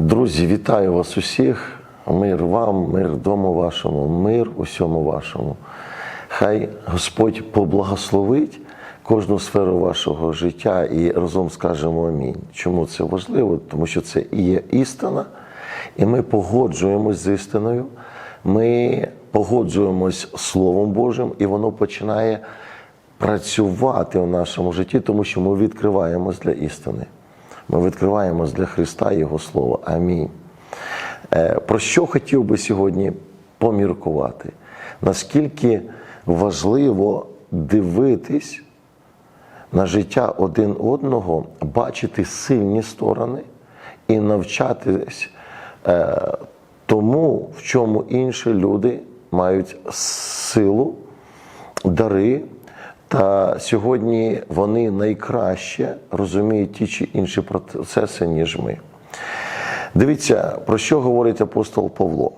Друзі, вітаю вас усіх. Мир вам, мир дому вашому, мир усьому вашому. Хай Господь поблагословить кожну сферу вашого життя і разом скажемо амінь. Чому це важливо? Тому що це і є істина, і ми погоджуємось з істиною, ми погоджуємось з Словом Божим, і воно починає працювати в нашому житті, тому що ми відкриваємось для істини. Ми відкриваємось для Христа Його Слова. Амінь. Е, Про що хотів би сьогодні поміркувати? Наскільки важливо дивитись на життя один одного, бачити сильні сторони і навчатись е, тому, в чому інші люди мають силу, дари. Та сьогодні вони найкраще розуміють ті чи інші процеси, ніж ми. Дивіться, про що говорить апостол Павло.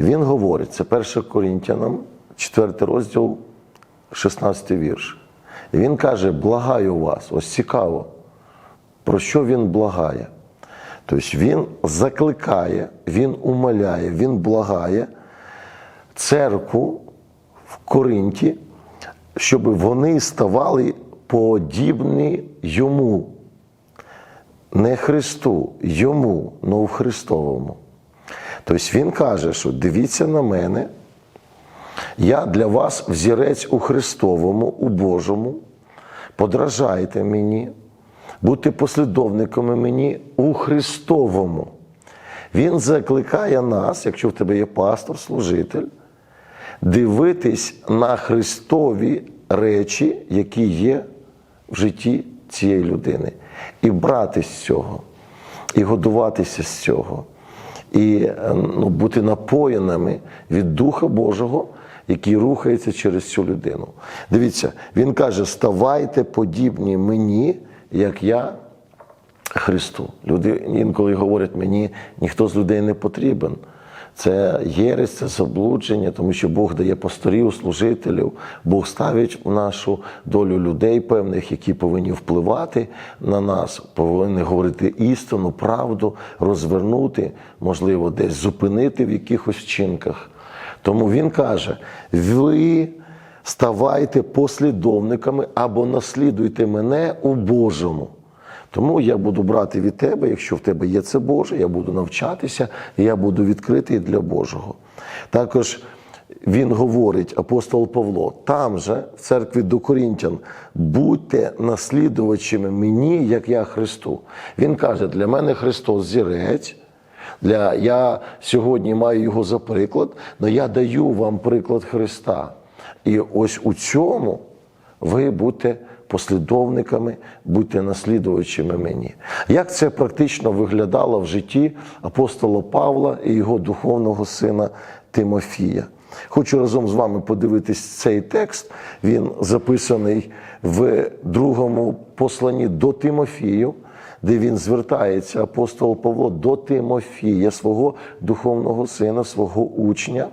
Він говорить, це 1 Корінтянам, 4 розділ, 16 вірш. Він каже: благаю вас, ось цікаво, про що він благає. Тобто він закликає, він умоляє, він благає церкву в Коринті, щоб вони ставали подібні йому. Не Христу, йому, но в Христовому. Тобто Він каже, що дивіться на мене, я для вас взірець у Христовому, у Божому, подражайте мені, будьте послідовниками мені у Христовому. Він закликає нас, якщо в тебе є пастор, служитель, дивитись на Христові речі, які є в житті цієї людини, і брати з цього, і годуватися з цього, і ну, бути напоєними від Духа Божого, який рухається через цю людину. Дивіться, він каже: ставайте подібні мені, як я. Христу. Люди інколи говорять мені, ніхто з людей не потрібен. Це єресь, це заблудження, тому що Бог дає пасторів, служителів, Бог ставить в нашу долю людей певних, які повинні впливати на нас, повинні говорити істину, правду, розвернути, можливо, десь зупинити в якихось вчинках. Тому він каже: ви ставайте послідовниками або наслідуйте мене у Божому. Тому я буду брати від тебе, якщо в тебе є це Боже, я буду навчатися, і я буду відкритий для Божого. Також він говорить, апостол Павло, там же, в церкві до Корінтян, будьте наслідувачами мені, як я Христу. Він каже, для мене Христос зірець. Для, Я сьогодні маю його за приклад, але я даю вам приклад Христа. І ось у цьому ви будьте послідовниками, будьте наслідувачами мені. Як це практично виглядало в житті апостола Павла і його духовного сина Тимофія? Хочу разом з вами подивитись цей текст. Він записаний в другому посланні до Тимофію, де він звертається, апостол Павло, до Тимофія, свого духовного сина, свого учня.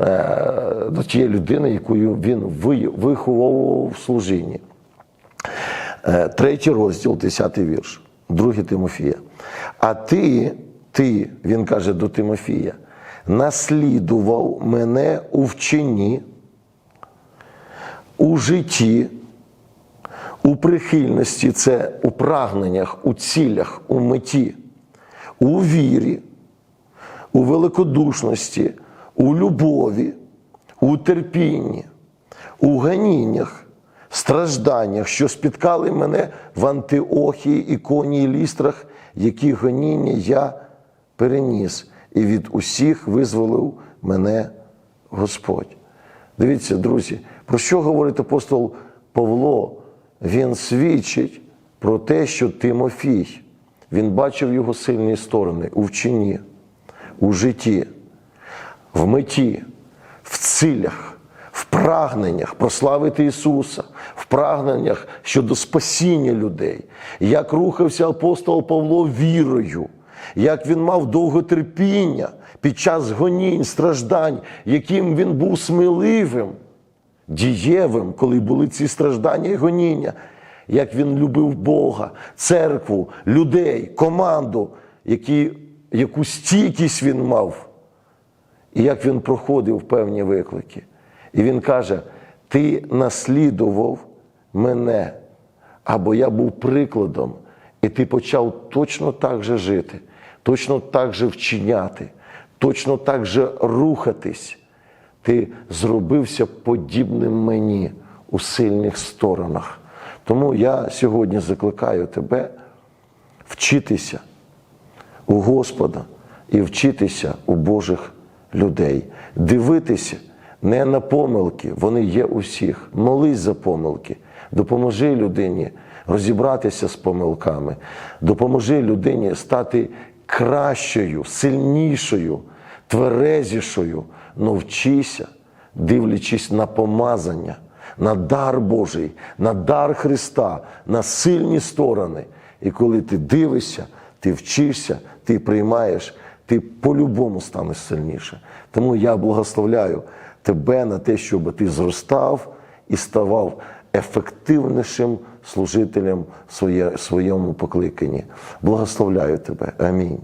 е, До тієї людини, якою він виховував в служінні. Е, Третій розділ, 10 вірш, другий Тимофія. А ти, ти, він каже до Тимофія, наслідував мене у вченні, у житті, у прихильності, це у прагненнях, у цілях, у меті, у вірі, у великодушності, у любові, у терпінні, у ганіннях, стражданнях, що спіткали мене в Антиохії, Іконі і лістрах, які гоніння я переніс, і від усіх визволив мене Господь. Дивіться, друзі, про що говорить апостол Павло? Він свідчить про те, що Тимофій, він бачив його сильні сторони у вченні, у житті, в меті, в цілях, прагненнях прославити Ісуса, в прагненнях щодо спасіння людей, як рухався апостол Павло вірою, як він мав довготерпіння під час гонінь, страждань, яким він був сміливим, дієвим, коли були ці страждання і гоніння, як він любив Бога, церкву, людей, команду, які, яку стійкість він мав, і як він проходив певні виклики. І він каже: Ти наслідував мене, або я був прикладом, і ти почав точно так же жити, точно так же вчиняти, точно так же рухатись. Ти зробився подібним мені у сильних сторонах. Тому я сьогодні закликаю тебе вчитися у Господа і вчитися у Божих людей, дивитися не на помилки, вони є у всіх. Молись за помилки, допоможи людині розібратися з помилками, допоможи людині стати кращою, сильнішою, тверезішою. Но вчися, дивлячись на помазання, на дар Божий, на дар Христа, на сильні сторони. І коли ти дивишся, ти вчишся, ти приймаєш, ти по-любому станеш сильніше. Тому я благословляю тебе на те, щоб ти зростав і ставав ефективнішим служителем своє- своєму покликанні. Благословляю тебе. Амінь.